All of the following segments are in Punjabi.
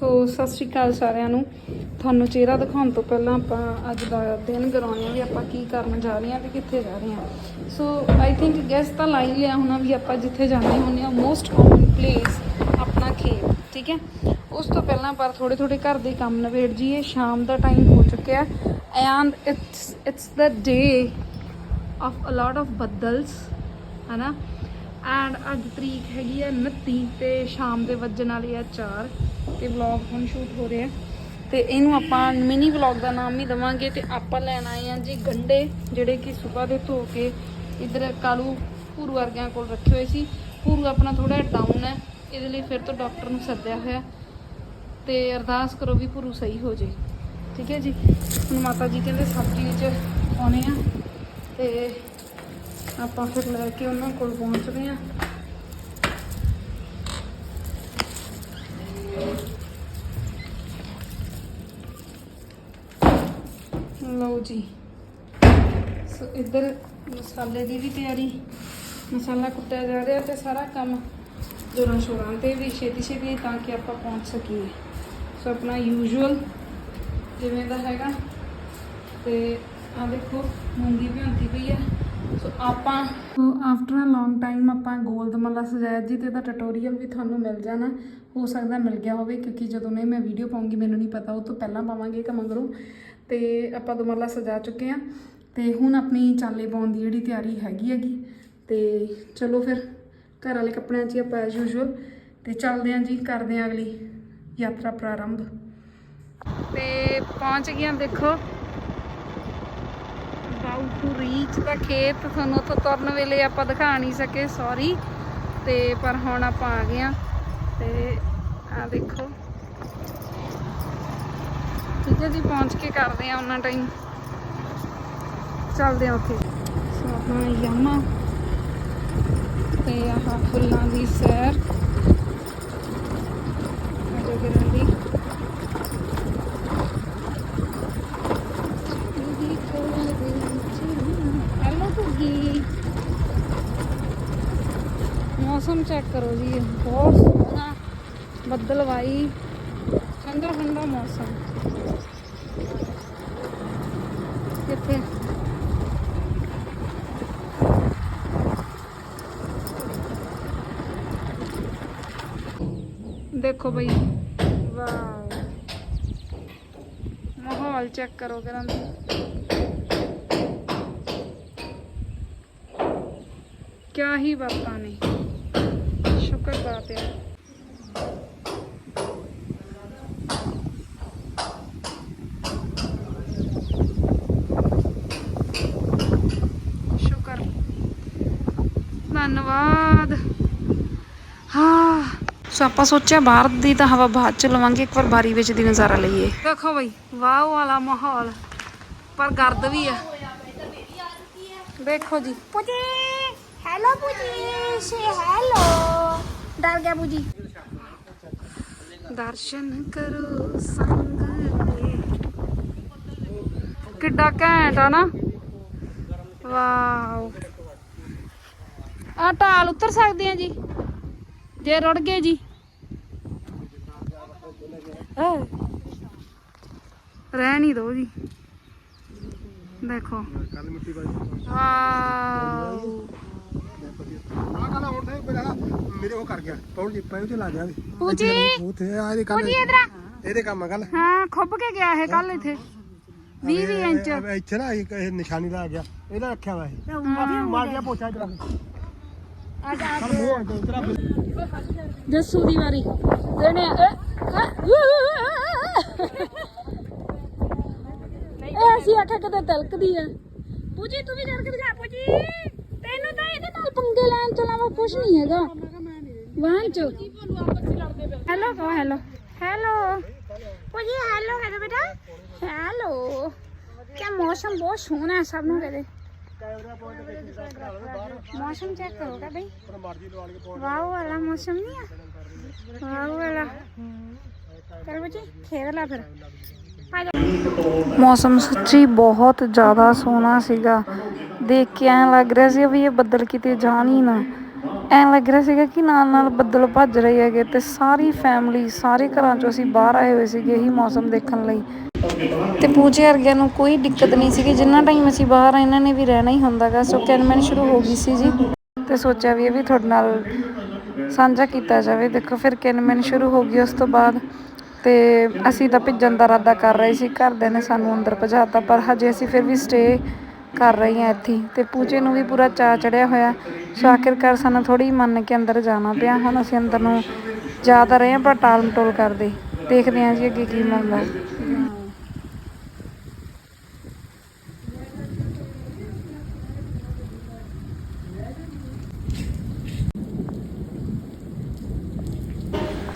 ਸੋ, ਸਤਿ ਸ਼੍ਰੀ ਅਕਾਲ ਸਾਰਿਆਂ ਨੂੰ। ਤੁਹਾਨੂੰ ਚਿਹਰਾ ਦਿਖਾਉਣ ਤੋਂ ਪਹਿਲਾਂ ਆਪਾਂ ਅੱਜ ਦਾ ਦਿਨ ਕਰਾਉਣੇ ਆ ਵੀ ਆਪਾਂ ਕੀ ਕਰਨ ਜਾ ਰਹੇ ਹਾਂ ਤੇ ਕਿੱਥੇ ਜਾ ਰਹੇ ਹਾਂ। ਸੋ ਆਈ ਥਿੰਕ ਗੈਸ ਤਾਂ ਲਾਈ ਲਿਆ ਹੋਣਾ ਵੀ ਆਪਾਂ ਜਿੱਥੇ ਜਾਂਦੇ ਹੁੰਦੇ ਆ ਮੋਸਟ ਕਾਮਨ ਪਲੇਸ ਆਪਣਾ ਖੇਤ, ਠੀਕ ਹੈ? ਉਸ ਤੋਂ ਪਹਿਲਾਂ ਪਰ ਥੋੜੇ ਥੋੜੇ ਘਰ ਦੇ ਕੰਮ ਨਵੇੜ ਜੀਏ ਸ਼ਾਮ ਦਾ ਟਾਈਮ ਹੋ ਚੁੱਕਿਆ and it's it's the day of a lot of ਬੱਦਲਸ ਹਨਾ? ਐਂਡ ਅੱਜ ਤਰੀਕ ਹੈਗੀ ਹੈ 29 ਤੇ ਸ਼ਾਮ ਦੇ ਵੱਜਣ ਵਾਲੀ ਹੈ 4 ਤੇ ਵਲੌਗ ਹੁਣ ਸ਼ੂਟ ਹੋ ਰਿਹਾ ਤੇ ਇਹਨੂੰ ਆਪਾਂ ਮਿਨੀ ਵਲੌਗ ਦਾ ਨਾਮ ਹੀ ਦਵਾਂਗੇ ਤੇ ਆਪਾਂ ਲੈਣ ਆਏ ਆ ਜੀ ਗੰਡੇ, ਜਿਹੜੇ ਕਿ ਸਵੇਰ ਦੇ ਧੋ ਕੇ ਇਧਰ ਕਾਲੂ ਭੂਰੂ ਵਰਗਿਆਂ ਕੋਲ ਰੱਖੇ ਹੋਏ ਸੀ। ਭੂਰੂ ਆਪਣਾ ਥੋੜਾ ਡਾਊਨ ਹੈ, ਇਹਦੇ ਲਈ ਫਿਰ ਤੋਂ ਡਾਕਟਰ ਨੂੰ ਸੱਦਿਆ ਹੋਇਆ। ਤੇ ਅਰਦਾਸ ਕਰੋ ਵੀ ਭੂਰੂ ਸਹੀ ਹੋ ਜੇ। ਠੀਕ ਹੈ ਜੀ? ਹੁਣ ਮਾਤਾ ਜੀ ਕਹਿੰਦੇ ਸਬਜ਼ੀ ਵਿੱਚ ਪਾਉਣੇ ਆ। ਤੇ ਆਪਾਂ ਫਿਰ ਲੈ ਕੇ ਉਹਨਾਂ ਕੋਲ ਪਹੁੰਚਦੇ ਆ। ਲਓ ਜੀ। ਸੋ ਇੱਧਰ ਮਸਾਲੇ ਦੀ ਵੀ ਤਿਆਰੀ, ਮਸਾਲਾ ਕੁੱਟਿਆ ਜਾ ਰਿਹਾ ਤੇ ਸਾਰਾ ਕੰਮ ਜੋਰਾਂ ਸ਼ੋਰਾਂ ਤੇ ਵੀ ਛੇਤੀ ਛੇਤੀ ਤਾਂ ਕਿ ਆਪਾਂ ਪਹੁੰਚ ਸਕੀਏ। ਸੋ ਆਪਣਾ ਯੂਜੂਅਲ ਜਿਵੇਂ ਦਾ ਹੈਗਾ। ਤੇ ਆ ਦੇਖੋ, ਮੂੰਗੀ ਭਿਉਂਤੀ ਪਈ ਆ। ਸੋ ਆਪਾਂ ਆਫਟਰ ਅ ਲੌਂਗ ਟਾਈਮ ਆਪਾਂ ਗੋਲਦਮਲਾ ਸਜਾਇਆ ਜੀ ਤੇ ਇਹਦਾ ਟਿਊਟੋਰੀਅਲ ਵੀ ਤੁਹਾਨੂੰ ਮਿਲ ਜਾਣਾ, ਹੋ ਸਕਦਾ ਮਿਲ ਗਿਆ ਹੋਵੇ, ਕਿਉਂਕਿ ਜਦੋਂ ਨਹੀਂ ਮੈਂ ਵੀਡੀਓ ਪਾਉਂਗੀ, ਮੈਨੂੰ ਨਹੀਂ ਪਤਾ, ਉਹ ਤੋਂ ਪਹਿਲਾਂ ਪਾਵਾਂਗੇ ਕਿ ਮਗਰੋਂ। ਤੇ ਆਪਾਂ ਦੁਮਰਲਾ ਸਜਾ ਚੁੱਕੇ ਆ ਤੇ ਹੁਣ ਆਪਣੀ ਚਾਲੇ ਪਾਉਣ ਦੀ ਜਿਹੜੀ ਤਿਆਰੀ ਹੈਗੀ ਹੈਗੀ। ਤੇ ਚਲੋ ਫਿਰ, ਘਰ ਵਾਲੇ ਕੱਪੜਿਆਂ 'ਚ ਹੀ ਆਪਾਂ ਐਸ ਯੂਜੂਅਲ ਤੇ ਚੱਲਦੇ ਆਂ ਜੀ, ਕਰਦੇ ਆਂ ਅਗਲੀ ਯਾਤਰਾ ਪ੍ਰਾਰੰਭ। ਤੇ ਪਹੁੰਚ ਗਈਆਂ ਦੇਖੋ। ਅਬਾਊਟ ਟੂ ਰੀਚ ਦਾ ਖੇਤ ਤੁਹਾਨੂੰ ਉੱਥੋਂ ਤੁਰਨ ਵੇਲੇ ਆਪਾਂ ਦਿਖਾ ਨਹੀਂ ਸਕੇ ਸੌਰੀ ਤੇ ਪਰ ਹੁਣ ਆਪਾਂ ਆ ਗਏ ਆ ਤੇ ਆ ਦੇਖੋ। ਠੀਕ ਹੈ ਜੀ, ਪਹੁੰਚ ਕੇ ਕਰਦੇ ਆ ਉਹਨਾਂ ਟਾਈਮ। ਚੱਲਦੇ ਆ ਉੱਥੇ। ਸੋ ਆਪਣਾ ਯਾਮਾ। ਤੇ ਆਹ ਫੁੱਲਾਂ ਦੀ ਸੈਰ। ਅਜੇ ਕਰਨ ਦੀ ਹੈਲੋ ਭੁੱਗੀ ਮੌਸਮ ਚੈੱਕ ਕਰੋ ਜੀ ਇਹ ਬਹੁਤ ਸੋਹਣਾ ਬੱਦਲਵਾਈ ਠੰਡਾ ਠੰਡਾ ਮੌਸਮ ਕਿੱਥੇ ਦੇਖੋ ਬਈ ਵਾਓ ਮਾਹੌਲ ਚੈੱਕ ਕਰੋ ਕਰਾਂ ਕਿਆ ਹੀ ਬਾਤਾਂ ਨੇ ਸ਼ੁਕਰ ਬਾਤ ਹੈ। ਸ਼ੁਕਰ। ਧੰਨਵਾਦ। ਸੋ ਆਪਾਂ ਸੋਚਿਆ ਬਾਹਰ ਦੀ ਤਾਂ ਹਵਾ ਬਾਅਦ ਚ ਲਵਾਂਗੇ, ਇੱਕ ਵਾਰ ਬਾਰੀ ਵਿੱਚ ਦੀ ਨਜ਼ਾਰਾ ਲਈਏ। ਦੇਖੋ ਬਈ, ਵਾਹ ਵਾਲਾ ਮਾਹੌਲ। ਪਰ ਗਰਦ ਵੀ ਆ। ਦੇਖੋ ਜੀ। ਪੁਜੀ। ਹੈਲੋ ਪੁਜੀ। ਸੇ ਹੈਲੋ ਡਰ ਗਿਆ ਪੁਜੀ ਦਰਸ਼ਨ ਕਰੋ ਸੰਗ ਕਿੱਡਾ ਘੈਂਟ ਆ ਨਾ। ਵਾਓ। ਆ ਢਾਲ ਉਤਰ ਸਕਦੇ ਆ ਜੀ। ਜੇ ਰੁੜ ਗਏ ਜੀ। ਰਹਿ ਨਹੀਂ ਦੋ ਜੀ। ਦੇਖੋ। ਵਾਓ। ਮੇਰੇ ਉਹ ਕਰ ਗਿਆ। ਪੌਣ ਜੀ ਪੈਉ ਤੇ ਲਾ ਗਿਆ ਪੂਜੀ ਉਥੇ ਆ ਇਹਦੇ ਕੱਲ ਪੂਜੀ ਇਧਰ ਇਹਦੇ ਕੰਮ ਆ ਕੱਲ ਹਾਂ ਖੁੱਬ ਕੇ ਗਿਆ ਇਹ ਕੱਲ ਇੱਥੇ। 20 20 ਇੰਚ। ਇੱਥੇ ਨਾ ਇੱਕ ਇਹ ਨਿਸ਼ਾਨੀ ਲਾ ਗਿਆ। ਇਹਦਾ ਰੱਖਿਆ ਵਾ ਇਹ। ਮਾਰ ਗਿਆ ਪੋਚਾ ਇਧਰ ਆ। ਜਾ ਕੱਲ ਮੂੰਹ ਆ ਇਧਰ ਜੱਸੂ ਦੀ ਵਾਰੀ। ਦੇਣੇ ਇਹ ਅਸੀਂ ਆਖਿਆ ਕਿਤੇ ਤਿਲਕਦੀ ਆ। ਪੂਜੀ ਤੂੰ ਵੀ ਕਰਕੇ ਦਿਖਾ ਪੂਜੀ। ਤੈਨੂੰ ਤਾਂ ਇਹਦੇ ਨਾਲ ਪੰਗੇ ਲੈਣ ਤੋਂ ਇਲਾਵਾ ਕੁਝ ਨਹੀਂ ਹੈਗਾ ਵਾਹਨ ਚ ਹੈਲੋ ਕਹੋ ਹੈਲੋ ਹੈਲੋ ਪੁਜੀ ਹੈਲੋ ਹੈ ਬੇਟਾ ਹੈਲੋ ਕੀ ਮੌਸਮ ਬਹੁਤ ਸੋਹਣਾ ਹੈ ਸਭ ਨੂੰ ਕਹਦੇ ਮੌਸਮ ਚੈੱਕ ਕਰੋਗਾ ਬਈ ਮਰਜ਼ੀ ਲਵਾ ਕੇ ਪੌਣ ਵਾਓ ਵਾਲਾ ਮੌਸਮ ਨਹੀਂ ਆ ਵਾਓ ਵਾਲਾ ਚਲ ਬੱਚੇ ਖੇਡ ਲੈ ਫਿਰ ਮੌਸਮ ਸੱਚੀ ਬਹੁਤ ਜ਼ਿਆਦਾ ਸੋਹਣਾ ਸੀਗਾ ਦੇਖ ਕੇ ਐਂ ਲੱਗ ਰਿਹਾ ਸੀ ਵੀ ਇਹ ਬੱਦਲ ਕਿਤੇ ਜਾਣ ਹੀ ਨਾ। ਐਂ ਲੱਗ ਰਿਹਾ ਸੀਗਾ ਕਿ ਨਾਲ ਨਾਲ ਬੱਦਲ ਭੱਜ ਰਹੇ ਹੈਗੇ ਤੇ ਸਾਰੀ ਫੈਮਿਲੀ ਸਾਰੇ ਘਰਾਂ ਚੋਂ ਅਸੀਂ ਬਾਹਰ ਆਏ ਹੋਏ ਸੀਗੇ ਇਹੀ ਮੌਸਮ ਦੇਖਣ ਲਈ। ਤੇ ਪੂਜੇ ਵਰਗਿਆਂ ਨੂੰ ਕੋਈ ਦਿੱਕਤ ਨਹੀਂ ਸੀਗੀ। ਜਿੰਨਾ ਟਾਈਮ ਅਸੀਂ ਬਾਹਰ ਆ ਇਹਨਾਂ ਨੇ ਵੀ ਰਹਿਣਾ ਹੀ ਹੁੰਦਾਗਾ। ਸੋ ਕੈਨਮੈਨ ਸ਼ੁਰੂ ਹੋ ਗਈ ਸੀ ਜੀ। ਤੇ ਸੋਚਿਆ ਵੀ ਇਹ ਵੀ ਤੁਹਾਡੇ ਨਾਲ ਸਾਂਝਾ ਕੀਤਾ ਜਾਵੇ। ਦੇਖੋ, ਫਿਰ ਕਿਨਮਿਨ ਸ਼ੁਰੂ ਹੋ ਗਈ ਉਸ ਤੋਂ ਬਾਅਦ। ਤੇ ਅਸੀਂ ਤਾਂ ਭਿੱਜਣ ਦਾ ਇਰਾਦਾ ਕਰ ਰਹੇ ਸੀ। ਘਰਦਿਆਂ ਨੇ ਸਾਨੂੰ ਅੰਦਰ ਭਜਾਤਾ ਪਰ ਹਜੇ ਅਸੀਂ ਫਿਰ ਵੀ ਸਟੇ ਕਰ ਰਹੀ ਹਾਂ ਇੱਥੇ। ਹੀ। ਤੇ ਪੂਜੇ ਨੂੰ ਵੀ ਪੂਰਾ ਚਾਅ ਚੜਿਆ ਹੋਇਆ। ਸੋ ਆਖਿਰਕਾਰ ਸਾਨੂੰ ਥੋੜੀ ਮੰਨ ਕੇ ਅੰਦਰ ਜਾਣਾ ਪਿਆ। ਹੁਣ ਅਸੀਂ ਅੰਦਰ ਨੂੰ ਜਾ ਤਾਂ ਰਹੇ ਹਾਂ, ਪਰ ਟਾਲ ਮਟੋਲ ਕਰਦੇ। ਦੇਖਦੇ ਹਾਂ ਜੀ ਅੱਗੇ ਕੀ ਬਣਦਾ।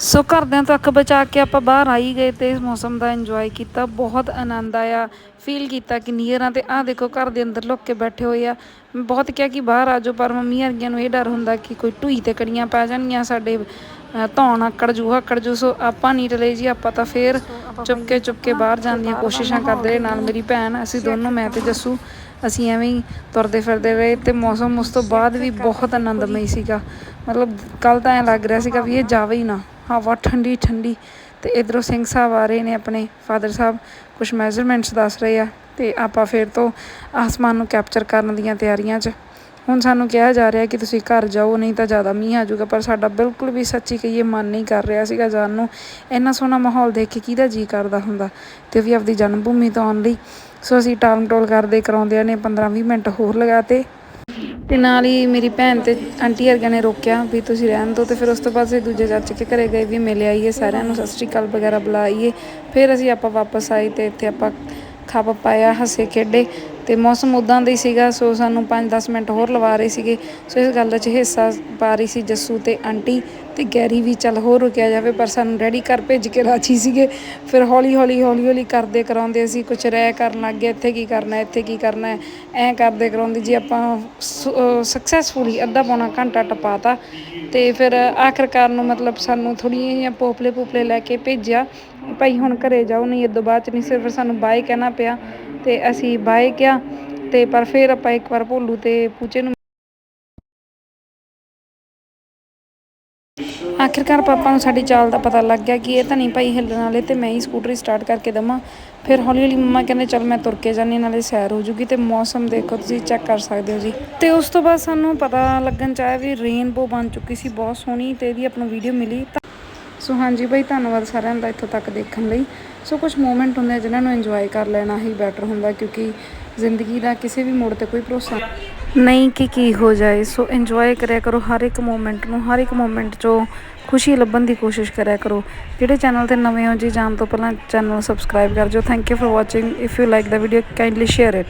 ਸੋ ਘਰਦਿਆਂ ਤੋਂ ਅੱਖ ਬਚਾ ਕੇ ਆਪਾਂ ਬਾਹਰ ਆ ਹੀ ਗਏ ਤੇ ਇਸ ਮੌਸਮ ਦਾ ਇੰਜੋਏ ਕੀਤਾ ਬਹੁਤ ਆਨੰਦ ਆਇਆ ਫੀਲ ਕੀਤਾ ਕਿ ਨੀਅਰਾਂ ਤੇ ਆਹ ਦੇਖੋ ਘਰ ਦੇ ਅੰਦਰ ਲੁੱਕ ਕੇ ਬੈਠੇ ਹੋਏ ਆ। ਮੈਂ ਬਹੁਤ ਕਿਹਾ ਕਿ ਬਾਹਰ ਆ ਜਾਓ ਪਰ ਮੰਮੀ ਵਰਗਿਆਂ ਨੂੰ ਇਹ ਡਰ ਹੁੰਦਾ ਕਿ ਕੋਈ ਢੂਈ ਤੇ ਕੜੀਆਂ ਪੈ ਜਾਣਗੀਆਂ ਸਾਡੇ ਧੌਣ ਆਕੜ ਜੂ ਆਕੜ ਜੂ ਸੋ ਆਪਾਂ ਨਹੀਂ ਟਲੇ ਜੀ ਆਪਾਂ ਤਾਂ ਫੇਰ ਚੁੱਪਕੇ ਚੁੱਪਕੇ ਬਾਹਰ ਜਾਣ ਦੀਆਂ ਕੋਸ਼ਿਸ਼ਾਂ ਕਰਦੇ ਰਹੇ ਨਾਲ ਮੇਰੀ ਭੈਣ ਅਸੀਂ ਦੋਨੋਂ ਮੈਂ ਤੇ ਜੱਸੂ ਅਸੀਂ ਐਵੇਂ ਹੀ ਤੁਰਦੇ ਫਿਰਦੇ ਰਹੇ ਤੇ ਮੌਸਮ ਉਸ ਤੋਂ ਬਾਅਦ ਵੀ ਬਹੁਤ ਆਨੰਦਮਈ ਸੀਗਾ। ਮਤਲਬ ਕੱਲ ਤਾਂ ਐ ਲੱਗ ਰਿਹਾ ਸੀਗਾ ਵੀ ਇਹ ਜਾਵੇ ਹੀ ਨਾ। ਹਵਾ ਠੰਡੀ ਠੰਡੀ। ਤੇ ਇਧਰੋਂ ਸਿੰਘ ਸਾਹਿਬ ਆ ਰਹੇ ਨੇ ਆਪਣੇ ਫਾਦਰ ਸਾਹਿਬ। ਕੁਝ ਮੈਜ਼ਰਮੈਂਟਸ ਦੱਸ ਰਹੇ ਆ ਤੇ ਆਪਾਂ ਫਿਰ ਤੋਂ ਆਸਮਾਨ ਨੂੰ ਕੈਪਚਰ ਕਰਨ ਦੀਆਂ ਤਿਆਰੀਆਂ 'ਚ। ਹੁਣ ਸਾਨੂੰ ਕਿਹਾ ਜਾ ਰਿਹਾ ਕਿ ਤੁਸੀਂ ਘਰ ਜਾਓ, ਨਹੀਂ ਤਾਂ ਜ਼ਿਆਦਾ ਮੀਂਹ ਆ ਜਾਊਗਾ, ਪਰ ਸਾਡਾ ਬਿਲਕੁਲ ਵੀ ਸੱਚੀ ਕਹੀਏ ਮਨ ਨਹੀਂ ਕਰ ਰਿਹਾ ਸੀਗਾ ਜਾਣ ਨੂੰ। ਇੰਨਾ ਸੋਹਣਾ ਮਾਹੌਲ ਦੇਖ ਕੇ ਕਿਹਦਾ ਜੀ ਕਰਦਾ ਹੁੰਦਾ? ਤੇ ਵੀ ਆਪਦੀ ਜਨਮ ਭੂਮੀ ਤੋਂ ਆਉਣ ਲਈ। ਸੋ ਅਸੀਂ ਟਾਲਮ ਟੋਲ ਕਰਦੇ ਕਰਾਉਂਦਿਆਂ ਨੇ 15-20 ਮਿੰਟ ਹੋਰ ਲਗਾਤੇ ਤੇ ਨਾਲ ਹੀ ਮੇਰੀ ਭੈਣ ਤੇ ਆਂਟੀ ਵਰਗਿਆਂ ਨੇ ਰੋਕਿਆ ਵੀ ਤੁਸੀਂ ਰਹਿਣ ਦਿਓ ਤੇ ਫਿਰ ਉਸ ਤੋਂ ਬਾਅਦ ਅਸੀਂ ਦੂਜੇ ਚਾਚੇ ਕੇ ਘਰੇ ਗਏ ਵੀ ਮਿਲ ਆਈਏ ਸਾਰਿਆਂ ਨੂੰ, ਸਤਿ ਸ਼੍ਰੀ ਅਕਾਲ ਵਗੈਰਾ ਬੁਲਾਈਏ। ਫਿਰ ਅਸੀਂ ਆਪਾਂ ਵਾਪਸ ਆਏ ਤੇ ਇੱਥੇ ਆਪਾਂ ਖਾ ਪਾਇਆ, ਹੱਸੇ, ਖੇਡੇ। ਤੇ ਮੌਸਮ ਉਦਾਂ ਦਾ ਹੀ ਸੀਗਾ, ਸੋ ਸਾਨੂੰ 5-10 ਮਿੰਟ ਹੋਰ ਲਵਾ ਰਹੇ ਸੀਗੇ। ਸੋ ਇਸ ਗੱਲ 'ਚ ਹਿੱਸਾ ਪਾ ਰਹੀ ਸੀ ਜੱਸੂ ਤੇ ਆਂਟੀ ਤੇ ਗੈਰੀ ਵੀ ਚੱਲ ਹੋਰ ਰੁਕਿਆ ਜਾਵੇ, ਪਰ ਸਾਨੂੰ ਡੈਡੀ ਘਰ ਭੇਜ ਕੇ ਰਾਜੀ ਸੀਗੇ। ਫਿਰ ਹੌਲੀ ਹੌਲੀ ਹੌਲੀ ਹੌਲੀ ਕਰਦੇ ਕਰਾਉਂਦੇ ਅਸੀਂ ਕੁਝ ਰਹਿ ਕਰਨ ਲੱਗ ਗਏ, ਇੱਥੇ ਕੀ ਕਰਨਾ, ਇੱਥੇ ਕੀ ਕਰਨਾ ਹੈ ਐਂ ਕਰਦੇ ਕਰਾਉਂਦੇ ਜੀ ਆਪਾਂ ਸਕਸੈਸਫੁਲੀ ਅੱਧਾ ਪੌਣਾ ਘੰਟਾ ਟਪਾਤਾ ਤੇ ਫਿਰ ਆਖਰਕਾਰ ਨੂੰ ਮਤਲਬ ਸਾਨੂੰ ਥੋੜ੍ਹੀਆਂ ਜਿਹੀਆਂ ਪੋਪਲੇ ਪੋਪਲੇ ਲੈ ਕੇ ਭੇਜਿਆ, ਭਾਈ ਹੁਣ ਘਰੇ ਜਾਓ, ਨਹੀਂ ਇਦੋਂ ਬਾਅਦ ਚ ਨਹੀਂ ਸਿਰਫ ਸਾਨੂੰ ਬਾਏ ਕਹਿਣਾ ਪਿਆ। ਤੇ ਅਸੀਂ ਬਾਏ ਕਿਹਾ ਤੇ ਪਰ ਫਿਰ ਆਪਾਂ ਇੱਕ ਵਾਰ ਭੋਲੂ ਤੇ ਪੂਚੇ ਨੂੰ ਆਖਿਰਕਾਰ ਪਾਪਾ ਨੂੰ ਸਾਡੀ ਚਾਲ ਦਾ ਪਤਾ ਲੱਗ ਗਿਆ ਕਿ ਇਹ ਤਾਂ ਨਹੀਂ ਭਾਈ ਹਿੱਲਣ ਵਾਲੇ ਤੇ ਮੈਂ ਹੀ ਸਕੂਟਰੀ ਸਟਾਰਟ ਕਰਕੇ ਦਵਾਂ। ਫਿਰ ਹੌਲੀ ਹੌਲੀ ਮੰਮਾ ਕਹਿੰਦੇ, ਚਲ ਮੈਂ ਤੁਰ ਕੇ ਜਾਨੀ ਨਾਲੇ ਸੈਰ ਹੋ ਜੂਗੀ ਤੇ ਮੌਸਮ ਦੇਖੋ ਤੁਸੀਂ ਚੈੱਕ ਕਰ ਸਕਦੇ ਹੋ ਜੀ। ਤੇ ਉਸ ਤੋਂ ਬਾਅਦ ਸਾਨੂੰ ਪਤਾ ਲੱਗਣ ਚਾਹਿਆ ਵੀ ਰੇਨਬੋ ਬਣ ਚੁੱਕੀ ਸੀ, ਬਹੁਤ ਸੋਹਣੀ ਤੇ ਇਹਦੀ ਆਪਾਂ ਨੂੰ ਵੀਡੀਓ ਮਿਲੀ ਤਾਂ ਸੋ ਹਾਂਜੀ ਭਾਈ, ਧੰਨਵਾਦ ਸਾਰਿਆਂ ਦਾ ਇੱਥੋਂ ਤੱਕ ਦੇਖਣ ਲਈ। ਸੋ ਕੁਝ ਮੂਮੈਂਟ ਹੁੰਦੇ ਆ ਜਿਨ੍ਹਾਂ ਨੂੰ ਇੰਜੋਏ ਕਰ ਲੈਣਾ ਹੀ ਬੈਟਰ ਹੁੰਦਾ ਕਿਉਂਕਿ ਜ਼ਿੰਦਗੀ ਦਾ ਕਿਸੇ ਵੀ ਮੋੜ ਤੇ ਕੋਈ ਭਰੋਸਾ ਨਹੀਂ ਕਿ ਕੀ ਹੋ ਜਾਏ, ਸੋ ਇੰਜੋਏ ਕਰਿਆ ਕਰੋ ਹਰ ਇੱਕ ਮੂਮੈਂਟ ਨੂੰ, ਹਰ ਇੱਕ ਮੂਮੈਂਟ 'ਚੋਂ ਖੁਸ਼ੀ ਲੱਭਣ ਦੀ ਕੋਸ਼ਿਸ਼ ਕਰਿਆ ਕਰੋ। ਜਿਹੜੇ ਚੈਨਲ ਤੇ ਨਵੇਂ ਹੋ ਜੀ, ਜਾਣ ਤੋਂ ਪਹਿਲਾਂ ਚੈਨਲ ਨੂੰ ਸਬਸਕ੍ਰਾਈਬ ਕਰ ਜੋ thank you for watching if you like the video kindly share it